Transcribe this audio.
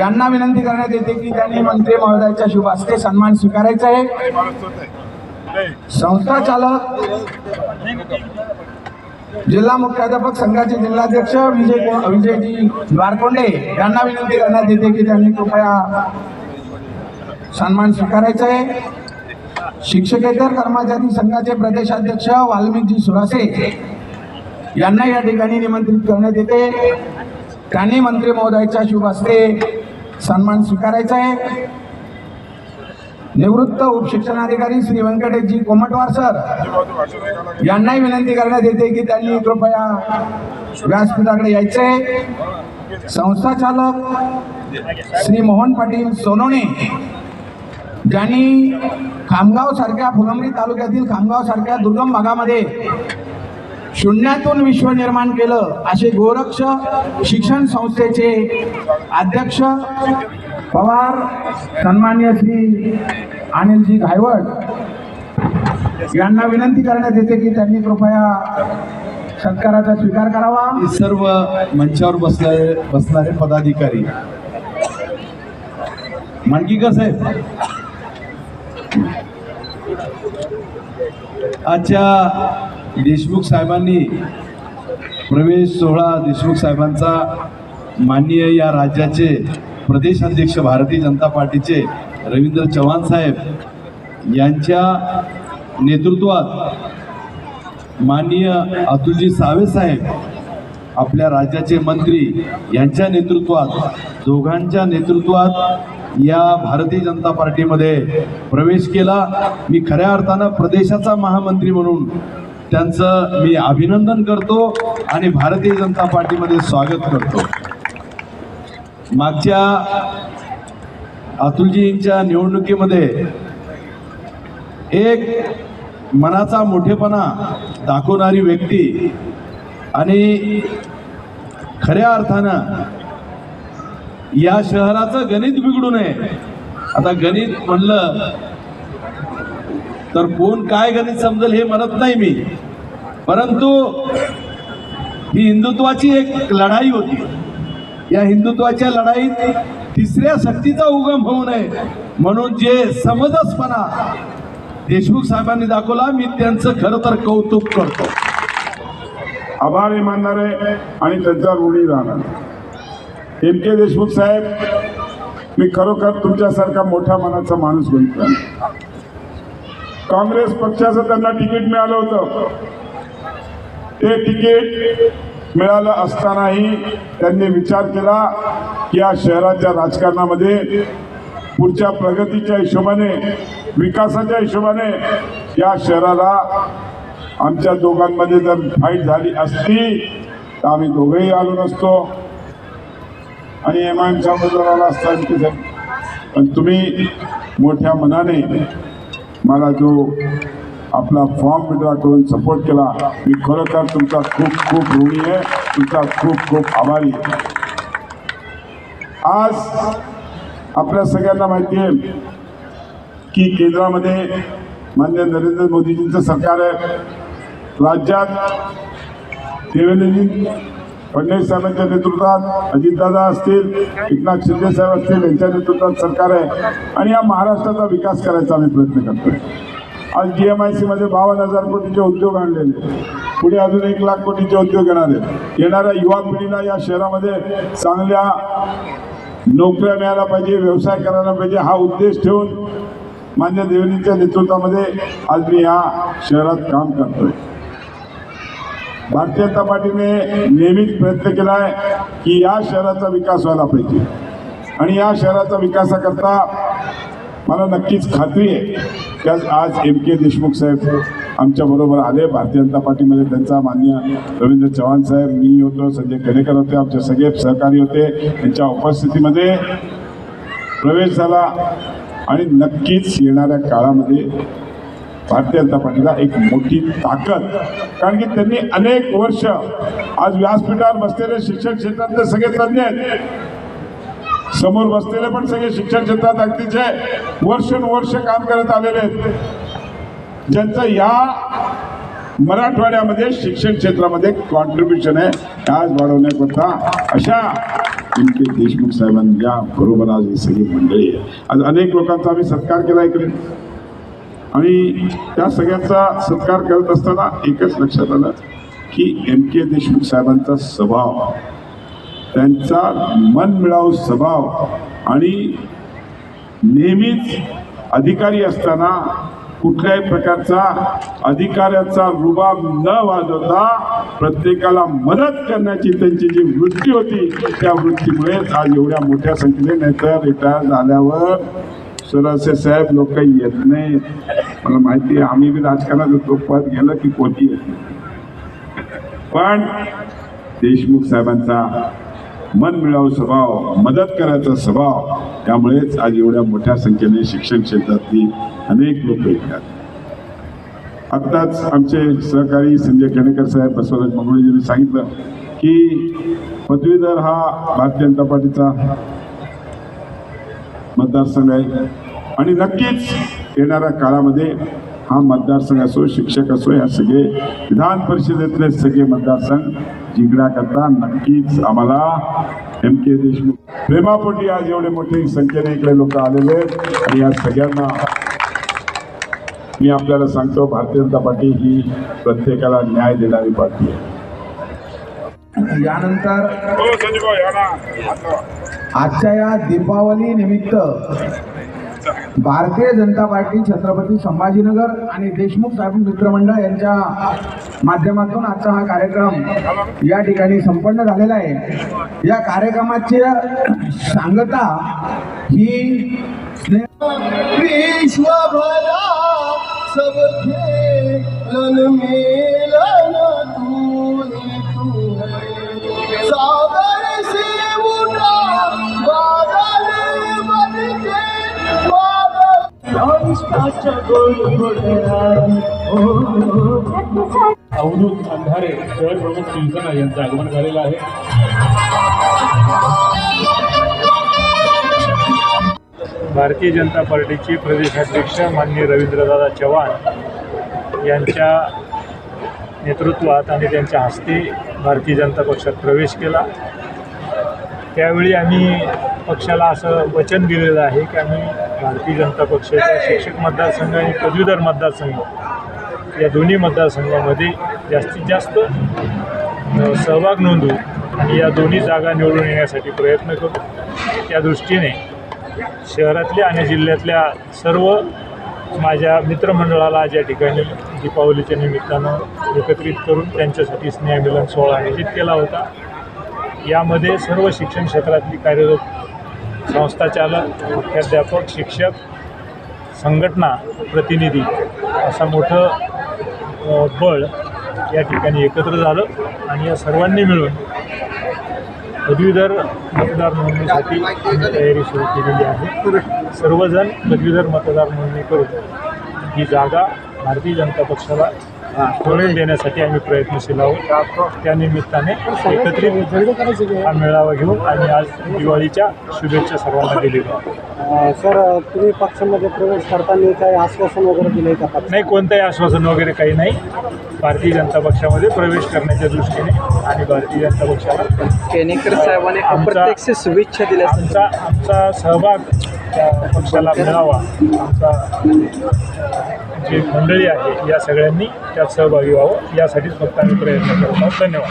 यांना विनंती करण्यात येते की त्यांनी मंत्री महोदयाच्या शुभ हस्ते सन्मान स्वीकारायचा आहे. संस्था चालक जिल्हा मुख्याध्यापक संघाचे जिल्हाध्यक्ष विजय विजयजी द्वारकोंडे यांना विनंती करण्यात येते की त्यांनी कृपया सन्मान स्वीकारायचा आहे. शिक्षकेतर कर्मचारी संघाचे प्रदेशाध्यक्ष वाल्मिकजी सुरासे यांना या ठिकाणी निमंत्रित करण्यात येते. त्यांनी मंत्री महोदयाच्या शुभ हस्ते सन्मान स्वीकारायचा आहे. निवृत्त उपशिक्षणाधिकारी श्री व्यंकटेशजी कोमटवार सर यांनाही विनंती करण्यात येते की त्यांनी कृपया व्यासपीठाकडे यायचे. संस्था चालक श्री मोहन पाटील सोनोने ज्यांनी खामगाव सारख्या फुलंबरी तालुक्यातील खामगाव सारख्या दुर्गम भागामध्ये शून्यातून विश्व निर्माण केलं असे गोरक्ष शिक्षण संस्थेचे अध्यक्ष पवार सन्मान्य श्री अनिलजी घायवड यांना विनंती करण्यात येते की त्यांनी कृपया सत्काराचा स्वीकार करावा. सर्व मंचावर बसणारे बसणारे पदाधिकारी. मांडगीकर साहेब आजच्या देशमुख साहेबांनी प्रवेश सोहळा देशमुख साहेबांचा माननीय या राज्याचे प्रदेशाध्यक्ष भारतीय जनता पार्टीचे रवींद्र चव्हाण साहेब यांच्या नेतृत्वात माननीय अतुलजी सावे साहेब आपल्या राज्याचे मंत्री यांच्या नेतृत्वात दोघांच्या नेतृत्वात या भारतीय जनता पार्टीमध्ये प्रवेश केला. मी खऱ्या अर्थानं प्रदेशाचा महामंत्री म्हणून त्यांचं मी अभिनंदन करतो आणि भारतीय जनता पार्टीमध्ये स्वागत करतो. मागच्या अतुलजींच्या निवडणुकीमध्ये एक मनाचा मोठेपणा दाखवणारी व्यक्ती आणि खऱ्या अर्थानं या शहराचं गणित बिघडू नये. आता गणित म्हणलं तर कोण काय गणित समजेल हे म्हणत नाही मी. परंतु ही हिंदुत्वाची एक लढाई होती. या हिंदुत्वाच्या लढाईत तिसऱ्या शक्तीचा उगम होऊ नये म्हणून जे समजसपणा देशमुख साहेबांनी दाखवला मी त्यांचं खरं तर कौतुक करतो. आभार मानणारे आणि त्यांचा ऋणी राहणार. एम के देशमुख साहेब मी खरोखर तुमच्यासारखा मोठ्या मनाचा माणूस बघितला काँग्रेस पक्षाचं त्यांना तिकीट मिळालं होतं. ते तिकीट मिळालं असतानाही त्यांनी विचार केला की या शहराच्या राजकारणामध्ये पुढच्या प्रगतीच्या हिशोबाने विकासाच्या हिशोबाने या शहराला आमच्या दोघांमध्ये जर फाईट झाली असती तर आम्ही दोघेही आलो नसतो. आणि एम आय एमच्या उमेदवाराला असता पण तुम्ही मोठ्या मनाने मला जो आपला फॉर्म विड्रॉ करून सपोर्ट केला. मी खरोखर तुमचा खूप खूप ऋणी आहे. तुमचा खूप खूप आभारी आहे. आज आपल्या सगळ्यांना माहिती आहे की केंद्रामध्ये मान्य नरेंद्र मोदीजींचं सरकार आहे. राज्यात देवेंद्रजी फडणवीस साहेबांच्या नेतृत्वात अजितदादा असतील एकनाथ शिंदे साहेब असतील यांच्या नेतृत्वात सरकार आहे. आणि या महाराष्ट्राचा विकास करायचा आम्ही प्रयत्न करतोय. आज डी एम आय सीमध्ये बावन्न हजार कोटीचे उद्योग आणलेले. पुढे अजून एक लाख कोटीचे उद्योग येणार आहेत. येणाऱ्या युवा पिढीला या शहरामध्ये चांगल्या नोकऱ्या मिळायला पाहिजे व्यवसाय करायला पाहिजे हा उद्देश ठेवून मान्य देवनीच्या नेतृत्वामध्ये आज मी या शहरात काम करतोय. भारतीय जनता पार्टीने नेहमीच प्रयत्न केला आहे की या शहराचा विकास व्हायला पाहिजे. आणि या शहराचा विकासाकरता मला नक्कीच खात्री आहे की आज आज एम के देशमुख साहेब आमच्याबरोबर आले. भारतीय जनता पार्टीमध्ये त्यांचा मान्य रवींद्र चव्हाण साहेब मी होतो संजय केडेकर होते आमचे सगळे सहकारी होते. त्यांच्या उपस्थितीमध्ये प्रवेश झाला. आणि नक्कीच येणाऱ्या काळामध्ये भारतीय जनता पार्टीला एक मोठी ताकद. कारण की त्यांनी अनेक वर्ष आज व्यासपीठावर बसलेले शिक्षण क्षेत्रातले सगळे तज्ञ आहेत. समोर बसलेले पण सगळे शिक्षण क्षेत्रात अगदीचे वर्षानुवर्ष काम करत आलेले आहेत. ज्यांचं या मराठवाड्यामध्ये शिक्षण क्षेत्रामध्ये कॉन्ट्रीब्युशन आहे आज वाढवण्याकरता अशा एम.के. देशमुख साहेबांच्या बरोबर आज ही सगळी मंडळी आहे आज अनेक लोकांचा आम्ही सत्कार केला इकडे. आणि त्या सगळ्यांचा सत्कार करत असताना एकच लक्षात आलं की एम के देशमुख साहेबांचा स्वभाव त्यांचा मनमिळावू स्वभाव आणि नेहमीच अधिकारी असताना कुठल्याही प्रकारचा अधिकाऱ्याचा रुबाब न वाजवता प्रत्येकाला मदत करण्याची त्यांची जी वृत्ती होती त्या वृत्तीमुळेच आज एवढ्या मोठ्या संख्येने नाहीतर रिटायर झाल्यावर सुरसे साहेब लोक येत नाही मला माहिती आहे आम्ही बी राजकारणात येतो पद गेलं की कोणती येत नाही. पण देशमुख साहेबांचा मनमिळावू स्वभाव मदत करायचा स्वभाव त्यामुळेच आज एवढ्या मोठ्या संख्येने शिक्षण क्षेत्रातली अनेक लोक येतात आत्ताच आमचे सहकारी संजय केणेकर साहेब बसवराज मंगळूजींनी सांगितलं की पदवीधर हा भारतीय जनता पार्टीचा मतदारसंघ आहे. आणि नक्कीच येणाऱ्या काळामध्ये हा मतदारसंघ असो शिक्षक असो या सगळे विधान परिषदेतले सगळे मतदारसंघ जिंकण्याकरता नक्कीच आम्हाला एम के देशमुख प्रेमापोटी आज एवढे मोठे संख्येने इकडे लोक आलेले आहेत. आणि या सगळ्यांना मी आपल्याला सांगतो भारतीय जनता पार्टी ही प्रत्येकाला न्याय देणारी पार्टी आहे. यानंतर आजच्या या दीपावली निमित्त भारतीय जनता पार्टी छत्रपती संभाजीनगर आणि देशमुख साहेब मित्रमंडळ यांच्या माध्यमातून आजचा हा कार्यक्रम या ठिकाणी संपन्न झालेला आहे. या कार्यक्रमाची सांगता ही विश्वभरा सब खेलन मेलन तू अवधूत अंधारे शहर प्रमुख शिवसेना यांचं आगमन झालेलं आहे. भारतीय जनता पार्टीचे प्रदेशाध्यक्ष माननीय रवींद्रदादा चव्हाण यांच्या नेतृत्वात आणि त्यांच्या हस्ते भारतीय जनता पक्षात प्रवेश केला. त्यावेळी आम्ही पक्षाला असं वचन दिलेलं आहे की आम्ही भारतीय जनता पक्षाचा शिक्षक मतदारसंघ आणि पदवीधर मतदारसंघ या दोन्ही मतदारसंघामध्ये जास्तीत जास्त सहभाग नोंदवू आणि या दोन्ही जागा निवडून येण्यासाठी प्रयत्न करू. त्या दृष्टीने शहरातल्या आणि जिल्ह्यातल्या सर्व माझ्या मित्रमंडळाला ज्या ठिकाणी दीपावलीच्या निमित्तानं एकत्रित करून त्यांच्यासाठी स्नेहमिलन सोहळा आयोजित केला होता. यामध्ये सर्व शिक्षण क्षेत्रातली कार्यरत संस्थाचालक मुख्याध्यापक शिक्षक संघटना प्रतिनिधी असं मोठं बळ या ठिकाणी एकत्र झालं आणि या सर्वांनी मिळून पदवीधर मतदार नोंदणीसाठी तयारी सुरू केलेली आहे. सर्वजण पदवीधर मतदार नोंदणी करून ही जागा भारतीय जनता पक्षाला मिळवून देण्यासाठी आम्ही प्रयत्नशील आहोत. त्या निमित्ताने एकत्रित हा मेळावा घेऊन आम्ही आज दिवाळीच्या शुभेच्छा सर्वांना दिलेल्या सर तुम्ही पक्षामध्ये प्रवेश करताना काही आश्वासन वगैरे दिले का पक्ष नाही कोणतंही आश्वासन वगैरे काही नाही. भारतीय जनता पक्षामध्ये प्रवेश करण्याच्या दृष्टीने आणि भारतीय जनता पक्षाला केनेकर साहेबांनी अप्रत्यक्ष शुभेच्छा दिल्या आमचा आमचा सहभाग त्या पक्षाला मिळावा. आमचा जी मंडळी आहे या सगळ्यांनी त्यात सहभागी व्हावं. यासाठीच फक्त आम्ही प्रयत्न करत आहोत. धन्यवाद.